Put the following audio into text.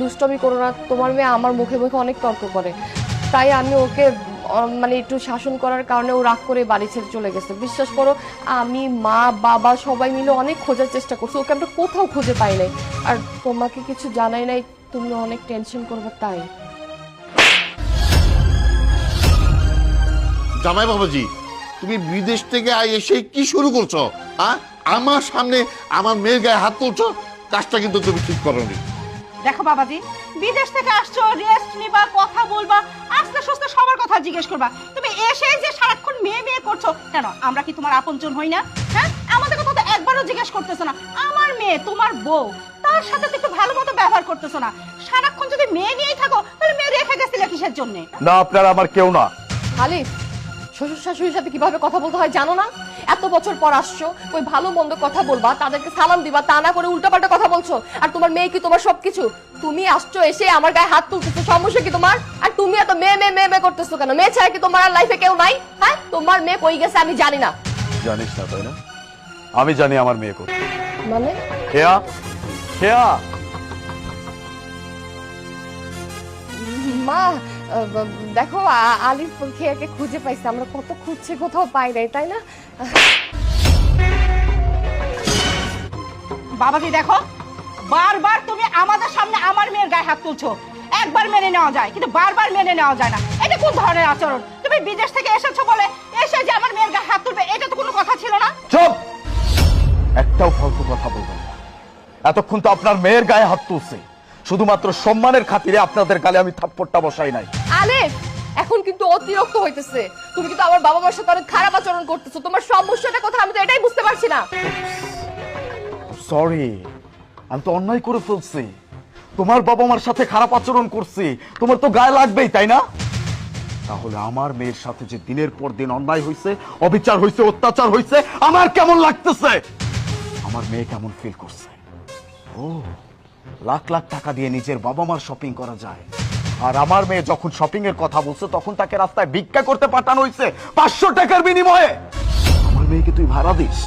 দুষ্টমি করো না। তোমার মেয়ে আমার মুখে মুখে অনেক তর্ক করে। তাই আমি ওকে মানে একটু শাসন করার কারণে ও রাগ করে বাড়ি ছেড়ে চলে গেছে। বিশ্বাস করো, আমি, মা, বাবা সবাই মিলে অনেক খোঁজার চেষ্টা করছি। ওকে আমরা কোথাও খুঁজে পাই নাই। আর তোমাকে কিছু জানাই নাই, তুমি অনেক টেনশন করবে তাই। জামাই বাবাজি, তুমি বিদেশ থেকে এসে কি শুরু করছ আমার সামনে আমার মেয়ের গায়ে হাত তুলছো, কাজটা কিন্তু তুমি ঠিক করোনি। দেখো বাবাজি বিদেশ থেকে আসছো রেস্ট নিবা কথা বলবা আস্তে সুস্তে সবার কথা জিজ্ঞেস করবা। তুমি এসে যে সারাক্ষণ মেয়ে মেয়ে করছ কেন? আমরা কি তোমার আপনজন হই না? হ্যাঁ? আমাদের কথা তো একবারও জিজ্ঞেস করতেছো না। আমার মেয়ে তোমার বউ তার সাথে তো একটু ভালো মতো ব্যবহার করতেছো না। সারাক্ষণ যদি মেয়ে নিয়েই থাকো তাহলে মেয়ে রেখে গেছিলে কিসের জন্য? না আপনারা আমার কেউ না। খালিদ শ্বশুর শাশুড়ির সাথে কীভাবে কথা বলতে হয় জানো না? এত বছর পর আসছো ওই ভালো মন্দ কথা বলবা তাদেরকে সালাম দিবা তা না করে উল্টাপাল্টা কথা বলছো। আর তোমার মেয়ে কি তোমার সবকিছু? তুমি আসছো এসে আমার গায়ে হাত তুলতেছো সমস্যা কি তোমার? আর তুমি এত মেয়ে মেয়ে মেয়ে মেয়ে করতেছো কেন? মেয়ে ছাড়া কি তোমার আর লাইফে কেউ নাই? হ্যাঁ? তোমার মেয়ে কই গেছে আমি জানি না। জানিস না তাই না? আমি জানি আমার মেয়ে কোথায় মানে? খেয়া খেয়া মা দেখো আলিফ খেয়াকে খুঁজে পাইছে। আমরা কত খুঁজছি কোথাও পাই নাই তাই না? বাবাজি দেখো বারবার তুমি আমাদের সামনে আমার মেয়ের গায়ে হাত তুলছো। একবার মেনে নেওয়া যায় কিন্তু বারবার মেনে নেওয়া যায় না। এটা কোন ধরনের আচরণ? তুমি বিদেশ থেকে এসেছ বলে এসে যে আমার মেয়ের গায়ে হাত তুলবে এটা তো কোনো কথা ছিল না? চুপ! একটাও ফালতু কথা বলবেন না। এতক্ষণ তো আপনার মেয়ের গায়ে হাত তুলছে। শুধুমাত্র সম্মানের খাতিরে আপনাদের গালে আমি থাপ্পড়টা বসাই নাই। আলেফ এখন কিন্তু অতিরিক্ত হইতেছে। তুমি কিন্তু আমার বাবা মার সাথে অনেক খারাপ আচরণ করতেছো। তোমার সমস্যাটা কোথায় আমি তো এটাই বুঝতে পারছি না। সরি আমি তো অন্যায় করে ফেলছি। তোমার বাবা মার সাথে খারাপ আচরণ করছি। তোমার তো গায়ে লাগবেই তাই না? তাহলে আমার মেয়ের সাথে যে দিনের পর দিন অন্যায় হয়েছে অবিচার হয়েছে অত্যাচার হয়েছে আমার কেমন লাগতেছে? আমার মেয়ে কেমন ফিল করছে? ও লাখ লাখ টাকা দিয়ে নিজের বাবা মার শপিং করা যায়। আর আমার মেয়ে যখন শপিং এর কথা বলছে, তখন তাকে রাস্তায় ভিক্ষা করতে পাঠানো হয়েছে পাঁচশো টাকার বিনিময়ে। আমার মেয়েকে তুই ভাড়া দিস?